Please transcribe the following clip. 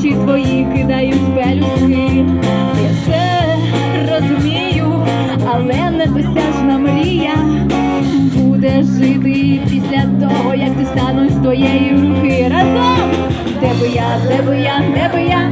очі твої кидають пелюстки. Я все розумію, але недосяжна мрія буде жити після того, як ти стануть з твоєї руки разом. Де би я, де би я, де би я.